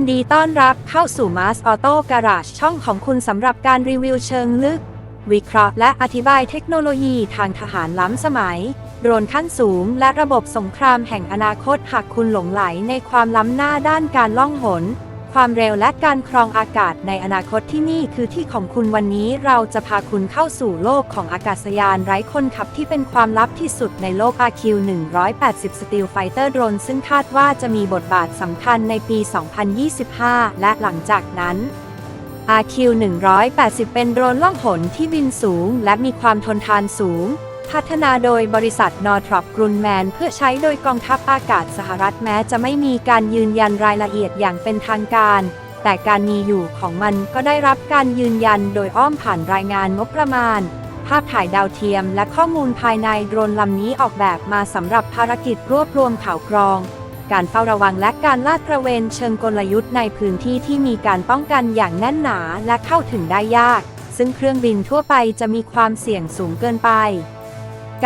นดีต้อนรับเข้าสู่ Mars Auto Garage ช่องของคุณสำหรับการรีวิวเชิงลึก วิเคราะห์และอธิบายเทคโนโลยีทางทหารล้ำสมัย โดรนขั้นสูงและระบบสงครามแห่งอนาคตหากคุณหลงไหลในความล้ำหน้าด้านการล่องหน ความเร็วและการครองอากาศในอนาคตที่นี่คือที่ของคุณวันนี้เราจะพาคุณเข้าสู่โลกของอากาศยานไร้คนขับที่เป็นความลับที่สุดในโลก RQ-180 Steel Fighter Drone ซึ่งคาดว่าจะมีบทบาทสำคัญในปี 2025 และหลังจากนั้น RQ-180 เป็นโดรนล่องหนที่บินสูง และมีความทนทานสูง พัฒนาโดยบริษัทนอร์ทรอปกรุนแมน เพื่อใช้โดยกองทัพอากาศสหรัฐแม้จะไม่มีการยืนยันรายละเอียดอย่างเป็นทางการ แต่การมีอยู่ของมันก็ได้รับการยืนยันโดยอ้อมผ่านรายงานงบประมาณ ภาพถ่ายดาวเทียมและข้อมูลภายในโดรนลำนี้ออกแบบมาสำหรับภารกิจรวบรวมข่าวกรอง การเฝ้าระวังและการลาดตระเวนเชิงกลยุทธ์ในพื้นที่ที่มีการป้องกันอย่างแน่นหนาและเข้าถึงได้ยาก ซึ่งเครื่องบินทั่วไปจะมีความเสี่ยงสูงเกินไป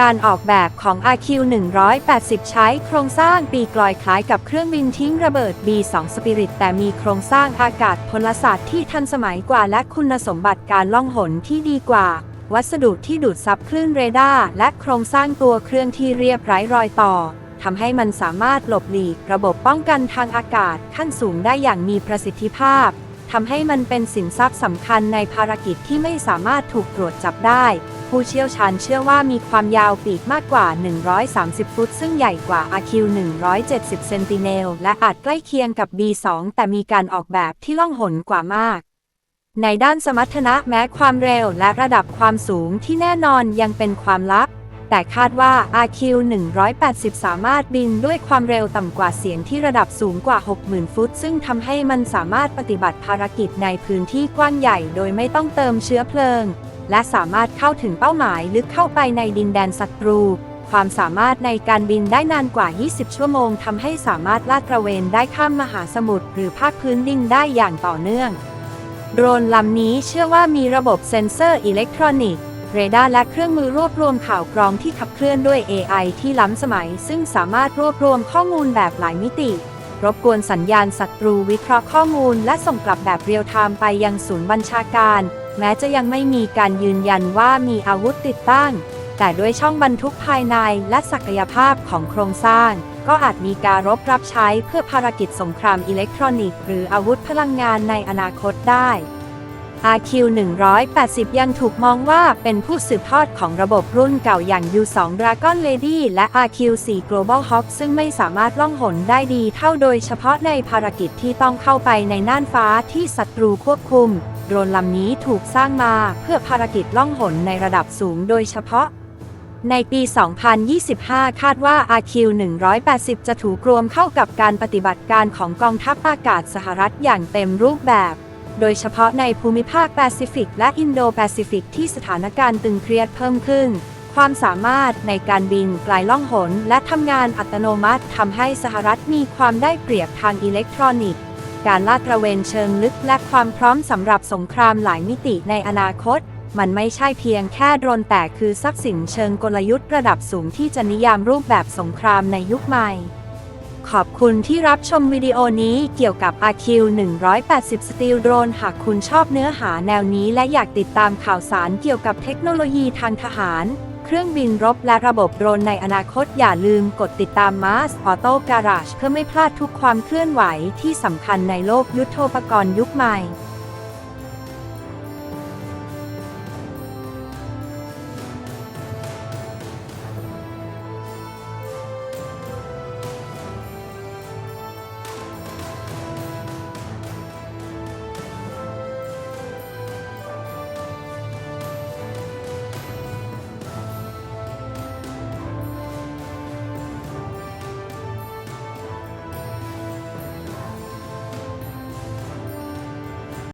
การออกแบบของ RQ-180 ใช้โครงสร้างปีกลอยคล้ายกับเครื่องบินทิ้งระเบิด B2 Spirit แต่มีโครงสร้างอากาศพลศาสตร์ที่ทันสมัยกว่าและคุณสมบัติการล่องหนที่ดีกว่า วัสดุที่ดูดซับคลื่นเรดาร์และโครงสร้างตัวเครื่องที่เรียบไร้รอยต่อทำให้มันสามารถหลบหลีกระบบป้องกันทางอากาศขั้นสูงได้อย่างมีประสิทธิภาพทำให้มันเป็นสินทรัพย์สำคัญในภารกิจที่ไม่สามารถถูกตรวจจับได้ ผู้เชี่ยวชาญเชื่อว่ามีความยาวปีกมากกว่า 130 ฟุต ซึ่งใหญ่กว่า RQ 170 เซนติเนล และอาจใกล้เคียงกับ B2 แต่มีการออกแบบที่ล่องหนกว่ามาก ในด้านสมรรถนะแม้ความเร็วและระดับความสูงที่แน่นอนยังเป็นความลับ แต่คาดว่า RQ 180 สามารถบินด้วยความเร็วต่ำกว่าเสียงที่ระดับสูงกว่า 60,000 ฟุต ซึ่งทำให้มันสามารถปฏิบัติภารกิจในพื้นที่กว้างใหญ่ โดยไม่ต้องเติมเชื้อเพลิง และสามารถเข้าถึงเป้าหมายลึกเข้าไปในดินแดนศัตรู ความสามารถในการบินได้นานกว่า 20 ชั่วโมงทำให้สามารถลาดตระเวนได้ข้ามมหาสมุทรหรือภาคพื้นดินได้อย่างต่อเนื่อง โดรนลำนี้เชื่อว่ามีระบบเซ็นเซอร์อิเล็กทรอนิกส์เรดาร์และเครื่องมือรวบรวมข่าวกรองที่ขับเคลื่อนด้วย AI ที่ล้ำสมัย ซึ่งสามารถรวบรวมข้อมูลแบบหลายมิติ รบกวนสัญญาณศัตรูวิเคราะห์ข้อมูล และส่งกลับแบบเรียลไทม์ไปยังศูนย์บัญชาการ แม้จะยังไม่มีการยืนยันว่ามีอาวุธติดตั้ง แต่ด้วยช่องบรรทุกภายในและศักยภาพของโครงสร้าง ก็อาจมีการรบรับใช้เพื่อภารกิจสงครามอิเล็กทรอนิกส์หรืออาวุธพลังงานในอนาคตได้ RQ 180 ยังถูกมองว่าเป็นผู้สืบทอดของระบบรุ่นเก่าอย่าง U2 Dragon Lady และ RQ 4 Global Hawk ซึ่งไม่สามารถล่องหนได้ดีเท่าโดยเฉพาะในภารกิจที่ต้องเข้าไปในน่านฟ้าที่ศัตรูควบคุม โดรนลำนี้ถูกสร้างมาเพื่อภารกิจล่องหนในระดับสูงโดยเฉพาะ ในปี 2025 คาดว่า RQ 180 จะถูกรวมเข้ากับการปฏิบัติการของกองทัพอากาศสหรัฐอย่างเต็มรูปแบบ โดยเฉพาะในภูมิภาคแปซิฟิกและอินโดแปซิฟิกที่สถานการณ์ตึงเครียดเพิ่มขึ้นความสามารถในการบินไกลล่องหน และทำงานอัตโนมัติทำให้สหรัฐมีความได้เปรียบทางอิเล็กทรอนิกส์ การลาดตระเวนเชิงลึกและความพร้อมสำหรับสงครามหลายมิติในอนาคต มันไม่ใช่เพียงแค่โดรนแต่คือทรัพย์สินเชิงกลยุทธ์ระดับสูงที่จะนิยามรูปแบบสงครามในยุคใหม่ ขอบคุณที่รับชมวิดีโอนี้เกี่ยวกับ RQ 180 Steel Drone หากคุณชอบเนื้อหาแนวนี้และอยากติดตามข่าวสารเกี่ยวกับเทคโนโลยีทางทหาร รื่องบินรบและระบบโดรนในอนาคตอย่าลืมกดติดตาม Mars Auto Garage เพื่อไม่พลาดทุกความเคลื่อนไหวที่สำคัญในโลกยุทโธปกรณ์ยุคใหม่